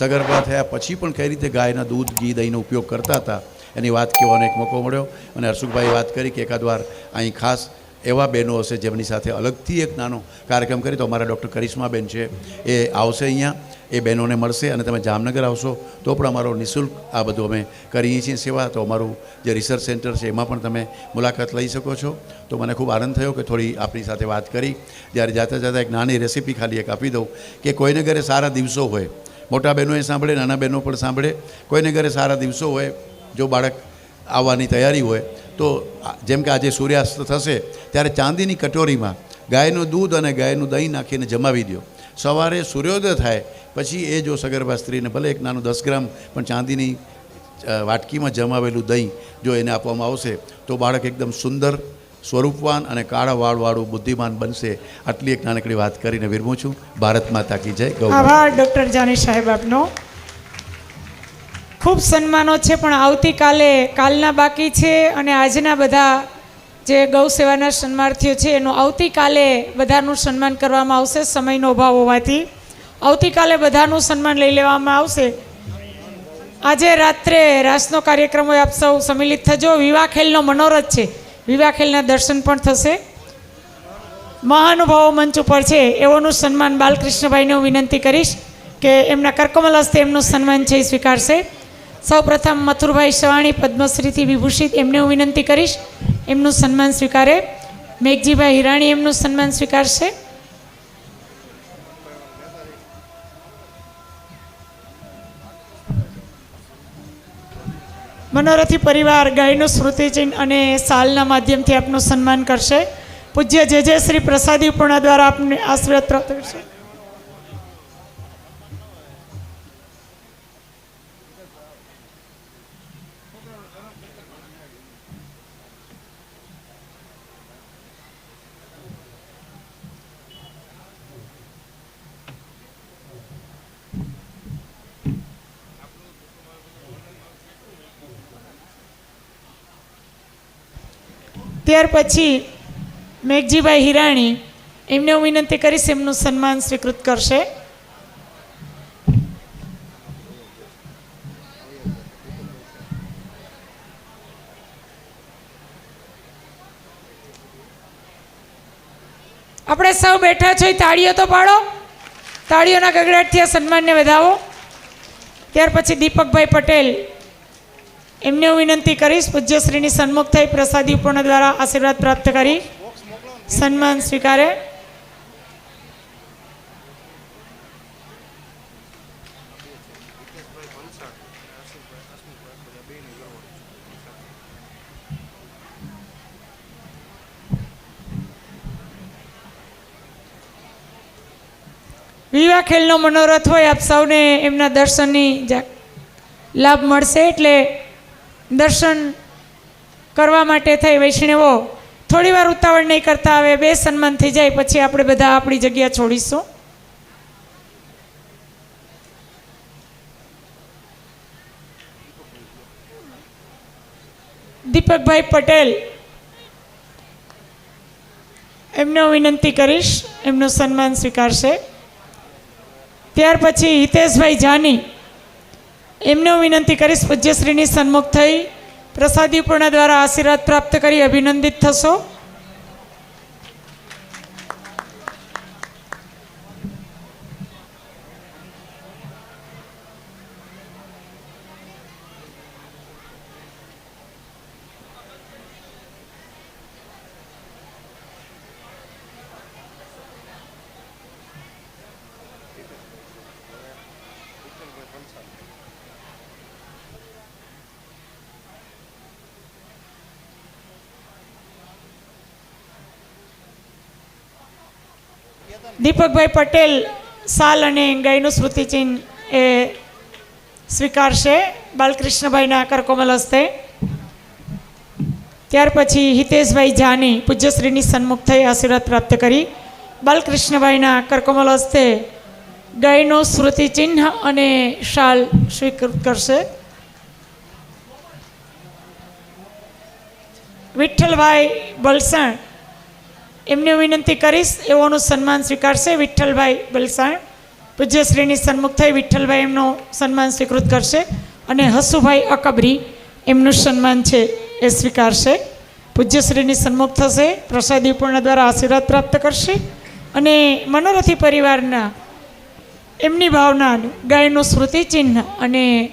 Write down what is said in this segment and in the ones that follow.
સગર્ભા થયા પછી પણ કઈ રીતે ગાયના દૂધ, ઘી, દહીંનો ઉપયોગ કરતા હતા, એની વાત કહેવાનો એક મોકો મળ્યો. અને હર્ષુખભાઈ વાત કરી કે એકાદ વાર અહીં ખાસ એવા બહેનો હશે જેમની સાથે અલગથી એક નાનો કાર્યક્રમ કરી. તો અમારા ડૉક્ટર કરિશ્માબેન છે, એ આવશે અહીંયા. એ બહેનોને મળશે અને તમે જામનગર આવશો તો પણ અમારો નિઃશુલ્ક આ બધું અમે કરીએ છીએ સેવા. તો અમારું જે રિસર્ચ સેન્ટર છે એમાં પણ તમે મુલાકાત લઈ શકો છો. તો મને ખૂબ આનંદ થયો કે થોડી આપણી સાથે વાત કરી. જ્યારે જાતા જાતા એક નાની રેસીપી ખાલી એક આપી દઉં કે કોઈને ઘરે સારા દિવસો હોય મોટા બહેનોએ સાંભળે, નાના બહેનો પણ સાંભળે. કોઈને ઘરે સારા દિવસો હોય, જો બાળક આવવાની તૈયારી હોય, તો જેમ કે આજે સૂર્યાસ્ત થશે, ત્યારે ચાંદીની કટોરીમાં ગાયનું દૂધ અને ગાયનું દહીં નાખીને જમાવી દો સવારે સૂર્યોદય થાય, પછી એ જો સગર્ભા સ્ત્રીને ભલે એક નાનું દસ ગ્રામ, પણ ચાંદીની વાટકીમાં જમાવેલું દહીં જો એને આપવામાં આવશે, તો બાળક એકદમ સુંદર સ્વરૂપવાન અને કાળા વાળવાળું બુદ્ધિમાન બનશે આટલી એક નાનકડી વાત કરીને વિરમું છું. ભારત માતા કી જય. ગૌ આભાર, ડૉક્ટર જાની સાહેબ આપનો. ખૂબ સન્માનો છે, પણ આવતીકાલે કાલના બાકી છે અને આજના બધા જે ગૌ સેવાના સન્માર્થીઓ છે, એનું આવતીકાલે બધાનું સન્માન કરવામાં આવશે, સમયનો અભાવ હોવાથી. આવતીકાલે બધાનું સન્માન લઈ લેવામાં આવશે. આજે રાત્રે રાસનો કાર્યક્રમ હોય આપ સૌ સમિલિત થજો. વિવાહ ખેલનો મનોરથ છે. વિવાહ ખેલના દર્શન પણ થશે. મહાનુભાવો મંચ ઉપર છે, એઓનું સન્માન બાલકૃષ્ણભાઈને હું વિનંતી કરીશ કે એમના કરકમલ હસ્તે એમનું સન્માન છે એ સ્વીકારશે. સૌ પ્રથમ મથુરભાઈ સવાણી, પદ્મશ્રીથી વિભૂષિત એમને હું વિનંતી કરીશ, એમનું સન્માન સ્વીકારે. મેઘજીભાઈ હિરાણી એમનું સન્માન સ્વીકારશે. મનોરથી પરિવાર ગાયનું સ્મૃતિચિહ્ન અને સાલના માધ્યમથી આપનું સન્માન કરશે. પૂજ્ય જે જે શ્રી પ્રસાદી પૂર્ણ દ્વારા આપને આશીર્વાદ પ્રાપ્ત કરશે. ત્યાર પછી મેઘજીભાઈ હિરાણી એમને હું વિનંતી કરીશ એમનું સન્માન સ્વીકૃત કરશે. આપણે સૌ બેઠા છો તાળીઓ તો પાડો. તાળીઓના ગગડાટથી આ સન્માનને વધાવો. ત્યાર પછી દીપકભાઈ પટેલ એમને હું વિનંતી કરીશ, પૂજ્યશ્રીની સન્મુખ થઈ પ્રસાદી પૂર્ણ દ્વારા આશીર્વાદ પ્રાપ્ત કરી. સન્માન સ્વીકારે. વિવાહ ખેલનો મનોરથ હોય આપ સૌને એમના દર્શનની લાભ મળશે એટલે દર્શન કરવા માટે થઈ વૈષ્ણવો. થોડી વાર ઉતાવળ નહીં કરતા આવે, બે સન્માન થઈ જાય, પછી આપણે બધા આપણી જગ્યા છોડીશું. દીપકભાઈ પટેલ, એમને હું વિનંતી કરીશ, એમનું સન્માન સ્વીકારશે. ત્યાર પછી હિતેશભાઈ જાની એમને હું વિનંતી કરીશ પૂજ્યશ્રીની સન્મુખ થઈ. પ્રસાદી પૂર્ણ દ્વારા આશીર્વાદ પ્રાપ્ત કરી અભિનંદિત થશો. દીપકભાઈ પટેલ સાલ અને ગાયનું સ્મૃતિચિહ્ન એ સ્વીકારશે બાલકૃષ્ણભાઈના કરકોમલ હસ્તે ત્યાર પછી હિતેશભાઈ જાની પૂજ્યશ્રીની સન્મુખ થઈ આશીર્વાદ પ્રાપ્ત કરી બાલકૃષ્ણભાઈના કરકોમલ હસ્તે ગાયનું સ્મૃતિચિહ્ન અને શાલ સ્વીકૃત કરશે વિઠ્ઠલભાઈ બલસાણ એમને વિનંતી કરીશ, એઓનું સન્માન સ્વીકારશે વિઠ્ઠલભાઈ બલસાણ પૂજ્યશ્રીની સન્મુખ થઈ વિઠ્ઠલભાઈ એમનું સન્માન સ્વીકૃત કરશે અને હસુભાઈ અકબરી એમનું સન્માન છે એ સ્વીકારશે. પૂજ્યશ્રીની સન્મુખ થશે, પ્રસાદી પૂર્ણ દ્વારા આશીર્વાદ પ્રાપ્ત કરશે અને મનોરથી પરિવારના એમની ભાવના ગાયનું સ્મૃતિ અને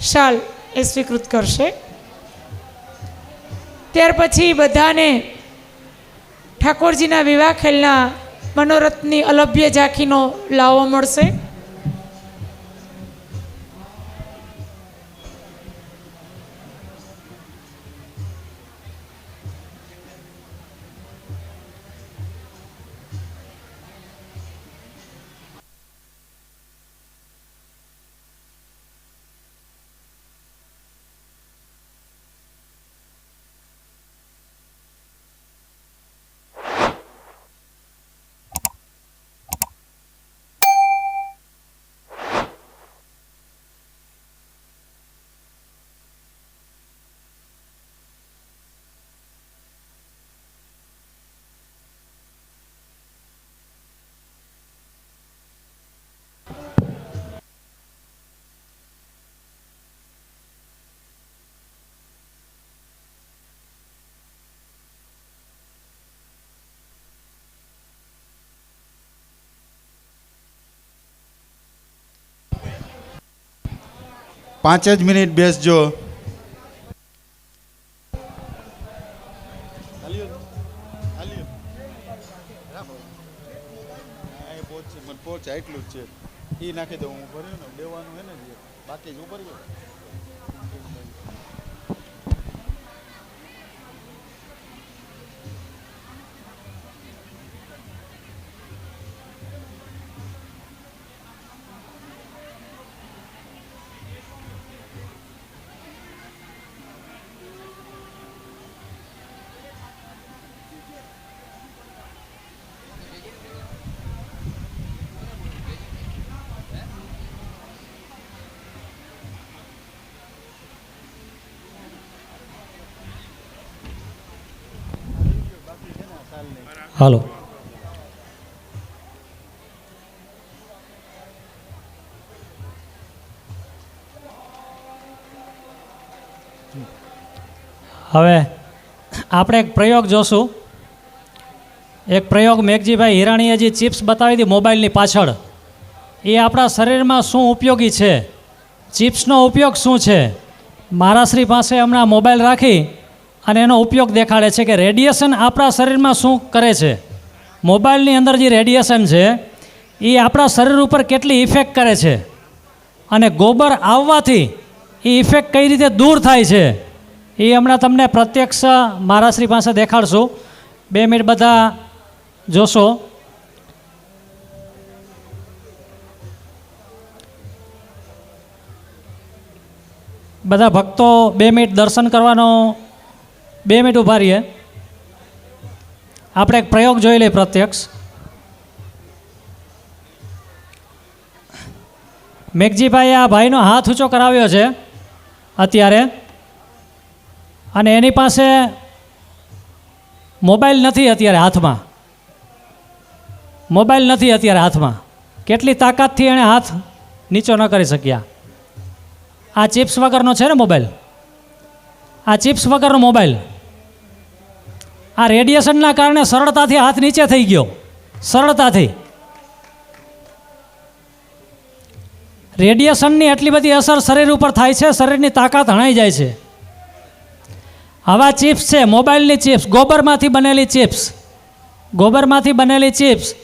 શાલ એ સ્વીકૃત કરશે. ત્યાર પછી બધાને ઠાકોરજીના વિવાહ ખેલના મનોરથની અલભ્ય ઝાંખીનો લાવો મળશે. પાંચ જ મિનિટ બેસજો. એટલું જ છે એ નાખી દઉં, હું ભર્યું ને દેવાનું હે ને બાકી જ હું ભરી હાલો હવે આપણે એક પ્રયોગ જોશું. એક પ્રયોગ મેઘજીભાઈ હિરાણીએ જે ચિપ્સ બતાવી હતી મોબાઈલની પાછળ. એ આપણા શરીરમાં શું ઉપયોગી છે? ચિપ્સનો ઉપયોગ શું છે? મારાશ્રી પાસે હમણાં મોબાઈલ રાખી અને એનો ઉપયોગ દેખાડે છે કે રેડિયેશન આપણા શરીરમાં શું કરે છે? મોબાઈલની અંદર જે રેડિયેશન છે એ આપણા શરીર ઉપર કેટલી ઇફેક્ટ કરે છે? અને ગોબર આવવાથી એ ઇફેક્ટ કઈ રીતે દૂર થાય છે? એ હમણાં તમને પ્રત્યક્ષ મારાશ્રી પાસે દેખાડશું. બે મિનિટ બધા જોશો. બધા ભક્તો બે મિનિટ દર્શન કરવાનો બે મિનિટ ઊભા રહીએ. આપણે એક પ્રયોગ જોઈ લઈએ પ્રત્યક્ષ. મેઘજીભાઈએ આ ભાઈનો હાથ ઊંચો કરાવ્યો છે અત્યારે. અને એની પાસે મોબાઈલ નથી અત્યારે હાથમાં. મોબાઈલ નથી અત્યારે હાથમાં. કેટલી તાકાતથી એણે હાથ નીચો ન કરી શક્યા. આ ચિપ્સ વગરનો છે ને મોબાઈલ? આ ચિપ્સ વગરનો મોબાઈલ. આ રેડિયેશનના કારણે સરળતાથી હાથ નીચે થઈ ગયો. સરળતાથી. રેડિયેશનની એટલી બધી અસર શરીર ઉપર થાય છે, શરીરની તાકાત હણાઈ જાય છે. આવા ચિપ્સ છે, મોબાઈલની ચિપ્સ, ગોબરમાંથી બનેલી ચિપ્સ. ગોબરમાંથી બનેલી ચિપ્સ.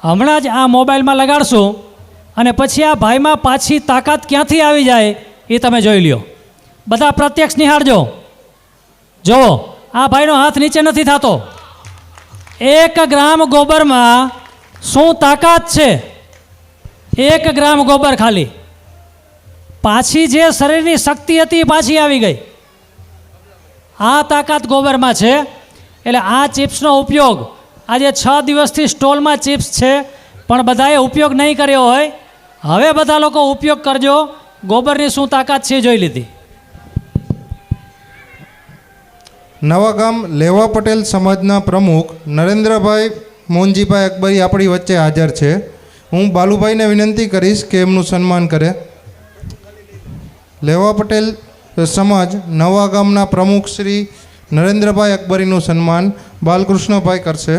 હમણાં જ આ મોબાઈલમાં લગાડશું અને પછી આ ભાઈમાં પાછી તાકાત ક્યાંથી આવી જાય એ તમે જોઈ લ્યો. બધા પ્રત્યક્ષ નિહાળજો. જુઓ. આ ભાઈનો હાથ નીચે નથી થતો. એક ગ્રામ ગોબરમાં શું તાકાત છે? એક ગ્રામ ગોબર ખાલી. પાછી જે શરીરની શક્તિ હતી પાછી આવી ગઈ. આ તાકાત ગોબરમાં છે. એટલે આ ચિપ્સનો ઉપયોગ, આજે છ દિવસથી સ્ટોલમાં ચિપ્સ છે, પણ બધાએ ઉપયોગ નહીં કર્યો હોય. હવે બધા લોકો ઉપયોગ કરજો. ગોબરની શું તાકાત છે જોઈ લીધી. નવાગામ લેવા પટેલ સમાજના પ્રમુખ નરેન્દ્રભાઈ મોહનજીભાઈ અકબરી આપણી વચ્ચે હાજર છે. હું બાલુભાઈને વિનંતી કરીશ કે એમનું સન્માન કરે. લેવા પટેલ સમાજ નવા ગામના પ્રમુખ શ્રી નરેન્દ્રભાઈ અકબરીનું સન્માન બાલકૃષ્ણભાઈ કરશે.